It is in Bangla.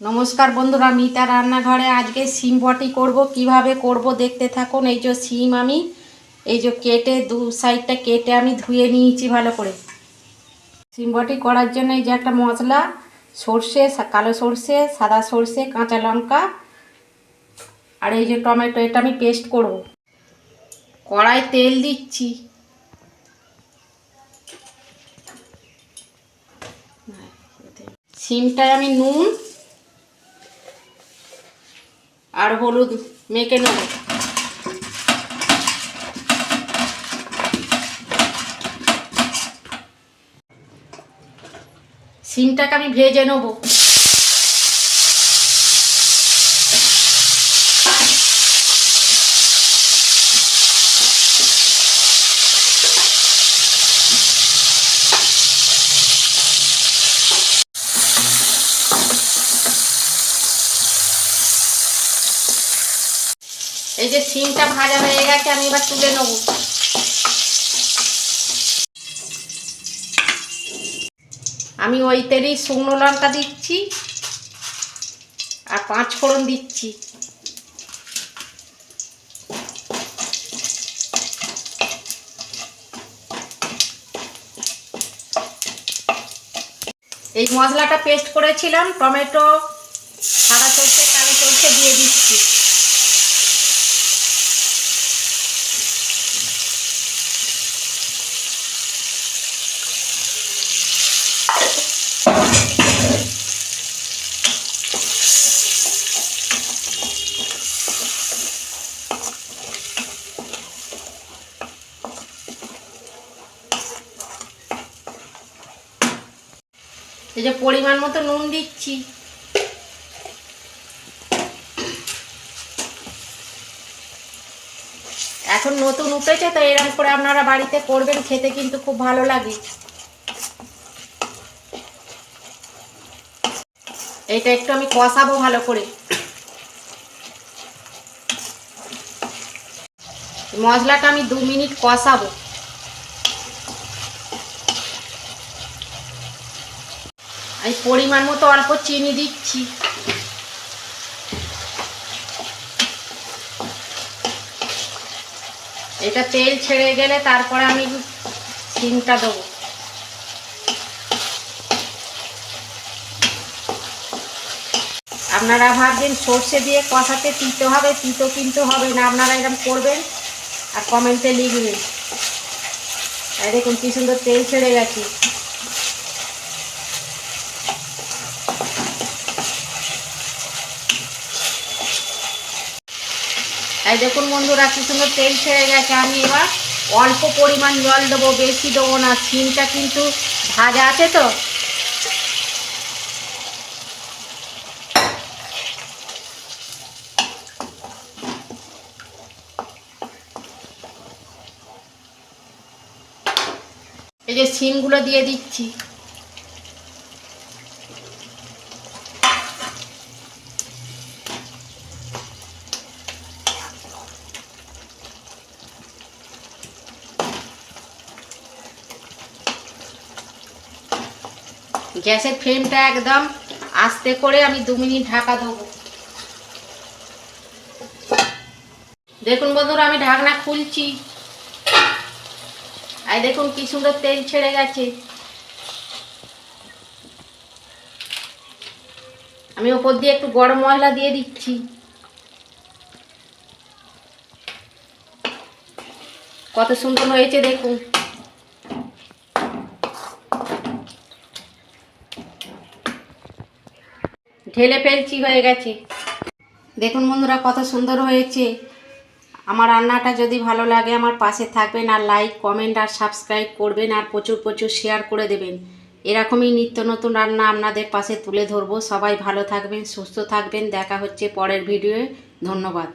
নমস্কার বন্ধুরা, মিতা রান্নাঘরে আজকে সিম বটি করব। কীভাবে করব দেখতে থাকুন। এই যে সিম আমি, এই যে কেটে দু সাইডটা কেটে আমি ধুয়ে নিয়েছি ভালো করে। সিম বটি করার জন্য এই যে একটা মশলা, সর্ষে কালো সর্ষে, সাদা সর্ষে, কাঁচা লঙ্কা আর এই যে টমেটো, এটা আমি পেস্ট করব। কড়াই তেল দিচ্ছি। সিমটায় আমি নুন আর হলুদ মেখে নেব। সিমটাকে আমি ভেজে নেব। এই যে সিমটা ভাজা হয়ে গেছে, আমি এবার তুলে নেব। আমি ওই তেলেই শুকনো লঙ্কা দিচ্ছি আর পাঁচ ফোড়ন দিচ্ছি। এই মশলাটা পেস্ট করেছিলাম, টমেটো, সাদা সর্ষে, কালো সর্ষে দিয়ে দিচ্ছি। এই যে পরিমাণ মতো নুন দিচ্ছি। এখন নতুন উঠেছে, তো এরকম করে আপনারা বাড়িতে করবেন, খেতে কিন্তু খুব ভালো লাগে। এটা একটু আমি কষাবো ভালো করে। মশলাটা আমি দু মিনিট কষাবো। আমি পরিমাণ মতো অল্প চিনি দিচ্ছি। এটা তেল ছেড়ে গেলে তারপরে আমি সিমটা দেবো। আপনারা ভাবছেন সর্ষে দিয়ে কষাতে তিতো হবে, তিতো কিন্তু হবে না। আপনারা এরকম করবেন আর কমেন্টে লিখবেন। দেখুন কি সুন্দর তেল ছেড়ে গেছে। এই দেখুন বন্ধুরা, কি সুন্দর তেল ছেড়ে গেছে। আমি এবার অল্প পরিমাণ জল দেবো, বেশি দেবো না। সিমটা কিন্তু ভাজা আছে তো? এই যে সিমগুলো দিয়ে দিচ্ছি। গ্যাসের ফ্লেমটা একদম আস্তে করে আমি দু মিনিট ঢাকা দেবো দেখুন বন্ধুরা, আমি ঢাকনা খুলছি। আর দেখুন কি সুন্দর তেল ছেড়ে গেছে। আমি ওপর দিয়ে একটু গরম মশলা দিয়ে দিচ্ছি। কত সুন্দর হয়েছে দেখুন। ঢেলে ফেলছি হয়ে গেছে। দেখুন বন্ধুরা কত সুন্দর হয়েছে। আমার রান্নাটা যদি ভালো লাগে আমার পাশে থাকবেন আর লাইক কমেন্ট আর সাবস্ক্রাইব করবেন আর প্রচুর প্রচুর শেয়ার করে দেবেন। এরকমই নিত্য নতুন রান্না আপনাদের পাশে তুলে ধরবো। সবাই ভালো থাকবেন, সুস্থ থাকবেন। দেখা হচ্ছে পরের ভিডিওয়ে ধন্যবাদ।